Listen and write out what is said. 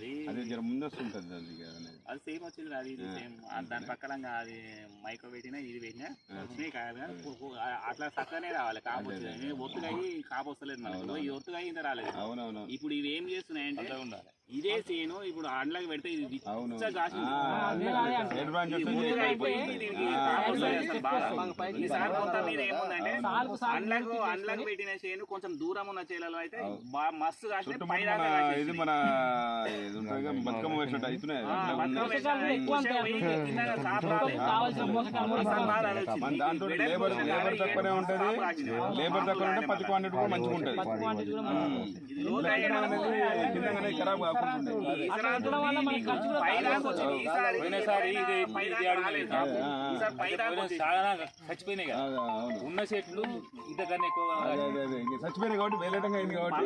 అది. అదే జర ముందు వస్తుంటది అది. అది సేమ్ వచ్చింది అది ఇది సేమ్. దాని పక్కన అది మైక్రో పెట్టినా ఇది పెట్టినా వచ్చినాయి కాదు అట్లా చక్కగానే రావాలి కాపు వచ్చింది. ఒత్తుగాయి కాపు వస్తలేదు మనకు. ఈ ఒత్తుగా ఇంత రాలేదు. అవునవును. ఇప్పుడు ఇవి ఏం చేస్తున్నాయంటే ఇదే సేను ఇప్పుడు అండ్లకి పెడితే ఇది అండ్లకు అండ్లకు పెట్టిన చేను కొంచెం దూరం ఉన్న చేలలో అయితే మస్తు. ఇది మన బతుకమ్మ వేసినట్టు అవుతున్నాయి దాంతో లేబర్ లేబర్ తక్కువనే ఉంటది. లేబర్ తక్కువ ఉంటే పత్తి క్వాంటిటీ కూడా మంచిగా ఉంటది. ఖరాబ్ చచ్చిపోయినాయి కదా ఉన్న చెట్లు ఇంతకన్నా ఎక్కువ అదే అదే అదే ఇంక చచ్చిపోయినాయి కాబట్టి వేలటంగా అయింది కాబట్టి